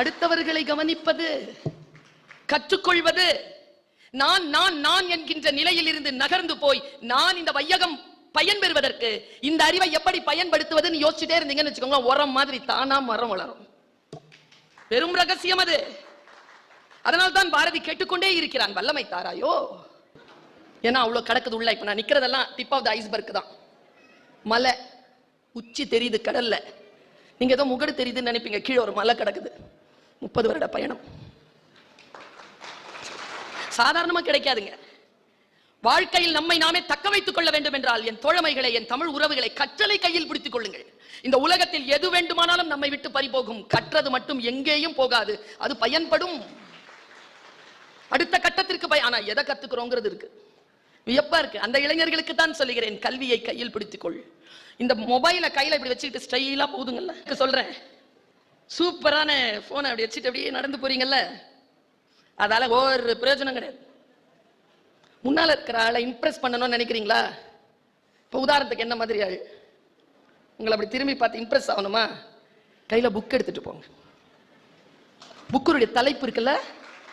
அடுத்தவர்களை கவனிப்பது கற்றுக்கொள்வது. நான் நான் நான் என்கின்ற நிலையில் இருந்து நகர்ந்து போய் நான் இந்த வையகம் பயன் பெறுவதற்கு இந்த அறிவை எப்படி பயன்படுத்துவதுன்னு யோசிச்சுட்டே இருந்தீங்கன்னு வச்சுக்கோங்க உரம் மாதிரி தானா மரம் வளரும். பெரும் ரகசியம் அது. அதனால் தான் பாரதி கேட்டுக்கொண்டே இருக்கிறான் வல்லமை தாராயோ. ஏன்னா அவ்வளோ கிடக்குது உள்ள. இப்போ நான் நிற்கிறதெல்லாம் டிப் ஆஃப் த ஐஸ்பர்க் தான். மலை உச்சி தெரியுது கடல்ல. நீங்க ஏதோ முகடு தெரியுதுன்னு நினைப்பீங்க கீழே ஒரு மலை கிடக்குது. முப்பது வருட பயணம். சாதாரணமா கிடைக்காதுங்க. வாழ்க்கையில் நம்மை நாமே தக்க வைத்துக் கொள்ள வேண்டும் என்றால் என் தோழமைகளை என் தமிழ் உறவுகளை கற்றலை கையில் பிடித்துக் கொள்ளுங்கள். இந்த உலகத்தில் எது வேண்டுமானாலும் நம்மை விட்டு பறிபோகும். கற்றது மட்டும் எங்கேயும் போகாது. அது பயன்படும். அடுத்த கட்டத்திற்கு பய ஆனா எதை கத்துக்கிறோங்கிறது இருக்கு. வியப்பா இருக்கு. அந்த இளைஞர்களுக்கு தான் சொல்லுகிறேன் கல்வியை கையில் பிடித்துக்கொள் இந்த மொபைலை கையில இப்படி வச்சுக்கிட்டு ஸ்டைலா போதுங்கல்ல? சொல்றேன். சூப்பரான போனை அப்படி வச்சுட்டு அப்படியே நடந்து போறீங்கல்ல? அதால ஒரு பிரயோஜனம் கிடையாது. முன்னால இருக்கிற ஆளை இம்ப்ரெஸ் பண்ணணும்னு நினைக்கிறீங்களா? இப்போ உதாரணத்துக்கு என்ன மாதிரி ஆள்? உங்களை அப்படி திரும்பி பார்த்து இம்ப்ரெஸ் ஆகணுமா? கையில புக் எடுத்துட்டு போங்க. புக்கருடைய தலைப்பு இருக்குல்ல?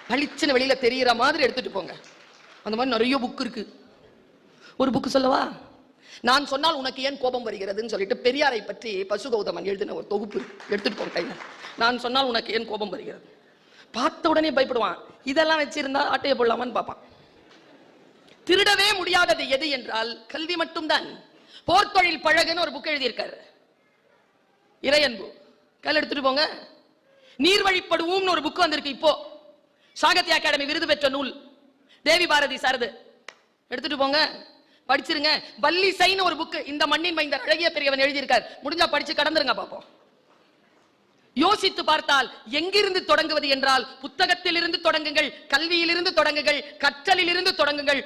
பளிச்சுன்னு வெளியில தெரியற மாதிரி எடுத்துட்டு போங்க. அந்த மாதிரி நிறைய புக் இருக்கு. ஒரு புக் சொல்லவா? நான் சொன்னால் உனக்கு ஏன் கோபம் வருகிறதுன்னு சொல்லிட்டு பெரியாரை பற்றி பசுகௌதமன் எழுதின ஒரு தொகுப்பு எடுத்துட்டு போங்க கையில. நான் சொன்னால் உனக்கு ஏன் கோபம் வருகிறது? பார்த்த உடனே பயப்படுவான். இதெல்லாம் வச்சிருந்தா ஆட்டையை போடலாமான்னு பார்ப்பான். திருடவே முடியாதது எது என்றால் கல்வி மட்டும்தான். போர்த்தொழில் பழகுன்னு ஒரு புக் எழுதியிருக்காரு. இறையன்பு. கல் எடுத்துட்டு போங்க. நீர் வழிப்படுவோம்னு ஒரு புக் வந்திருக்கு இப்போ. சாகித்ய அகாடமி விருது பெற்ற நூல். தேவி பாரதி சாரது. எடுத்துட்டு போங்க. படிச்சிருங்க. வள்ளிசைன்னு ஒரு புக் இந்த மண்ணின் மைந்தர் அழகிய பெரியவன் எழுதியிருக்கார். முடிஞ்சா படிச்சு கடந்துருங்க பாப்போம். யோசித்து பார்த்தால் எங்கிருந்து தொடங்குவது என்றால் புத்தகத்திலிருந்து தொடங்குங்கள் கல்வியிலிருந்து தொடங்குங்கள் கற்றலிலிருந்து தொடங்குங்கள்.